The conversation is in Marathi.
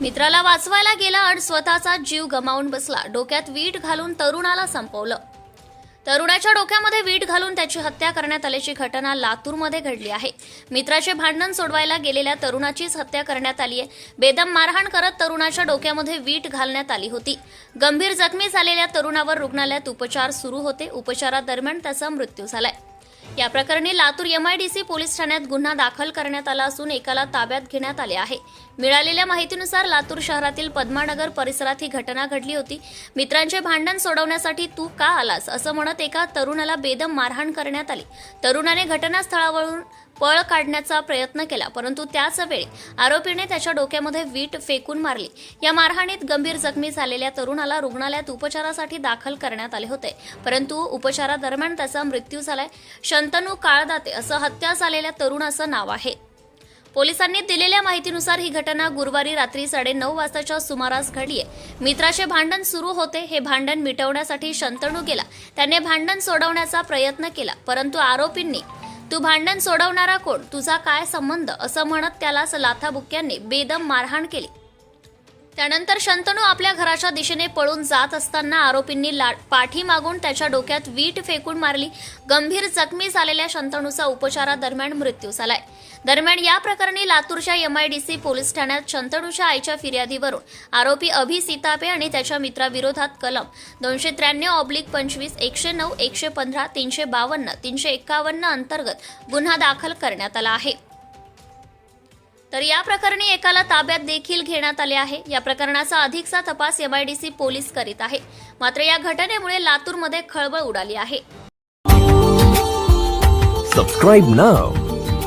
मित्राला वाचवायला गेला आणि स्वतःचा जीव गमावून बसला. डोक्यात वीट घालून तरुणाला संपवलं. तरुणाच्या डोक्यामध्ये वीट घालून त्याची हत्या करण्यात आल्याची घटना लातूरमध्ये घडली आहे. मित्राचे भांडण सोडवायला गेलेल्या तरुणाचीच हत्या करण्यात आली आहे. बेदम मारहाण करत तरुणाच्या डोक्यामध्ये वीट घालण्यात आली होती. गंभीर जखमी झालेल्या तरुणावर रुग्णालयात उपचार सुरू होते. उपचारादरम्यान त्याचा मृत्यू झालाय. या प्रकरणी लातूर एमआयडीसी पोलीस ठाण्यात गुन्हा दाखल करण्यात आला असून एकाला ताब्यात घेण्यात आले आहे. मिळालेल्या माहितीनुसार लातूर शहरातील पद्मानगर परिसरात ही घटना घडली होती. मित्रांचे भांडण सोडवण्यासाठी तू का आलास? असं म्हणत एका तरुणाला बेदम मारहाण करण्यात आली. तरुणाने घटनास्थळावरून पळ काढण्याचा प्रयत्न केला परंतु त्याच वेळी आरोपीने त्याच्या डोक्यामध्ये वीट फेकून मारली. या मारहाणीत गंभीर जखमी झालेल्या तरुणाला रुग्णालयात उपचारासाठी दाखल करण्यात आले होते. परंतु उपचारादरम्यान त्याचा मृत्यू झालाय. शंतनू काळदाते असं हत्या झालेल्या तरुणाचं नाव आहे. पोलिसांनी दिलेल्या माहितीनुसार ही घटना गुरुवारी रात्री साडेनऊ वाजताच्या सुमारास घडलीय. मित्राचे भांडण सुरू होते. हे भांडण मिटवण्यासाठी शंतणू गेला. त्याने भांडण सोडवण्याचा प्रयत्न केला परंतु आरोपींनी तू भांडण सोडवणारा कोण? तुझा काय संबंध? असं म्हणत त्यालाच लाथाबुक्क्यांनी बेदम मारहाण केली. त्यानंतर शंतनू आपल्या घराच्या दिशेने पळून जात असताना आरोपींनी ला- पाठी मागून त्याच्या डोक्यात वीट फेकून मारली. गंभीर जखमी झालेल्या शंतनूचा उपचारादरम्यान मृत्यू झालाय. दरम्यान या प्रकरणी लातूरच्या एमआयडीसी पोलीस ठाण्यात शंतनूच्या आईच्या फिर्यादीवरून आरोपी अभि सीतापे आणि त्याच्या मित्राविरोधात कलम दोनशे त्र्याण्णव ऑब्लिक पंचवीस एकशे नऊ एकशे पंधरा तीनशे बावन्न तीनशे एक्कावन्न अंतर्गत गुन्हा दाखल करण्यात आला आहे. तर या प्रकरणी एकाला ताब्यात देखील घेण्यात आले आहे. या प्रकरणाचा अधिकचा तपास एमआयडीसी पोलीस करीत आहे. मात्र या घटनेमुळे लातूरमध्ये खळबळ उडाली आहे. Subscribe now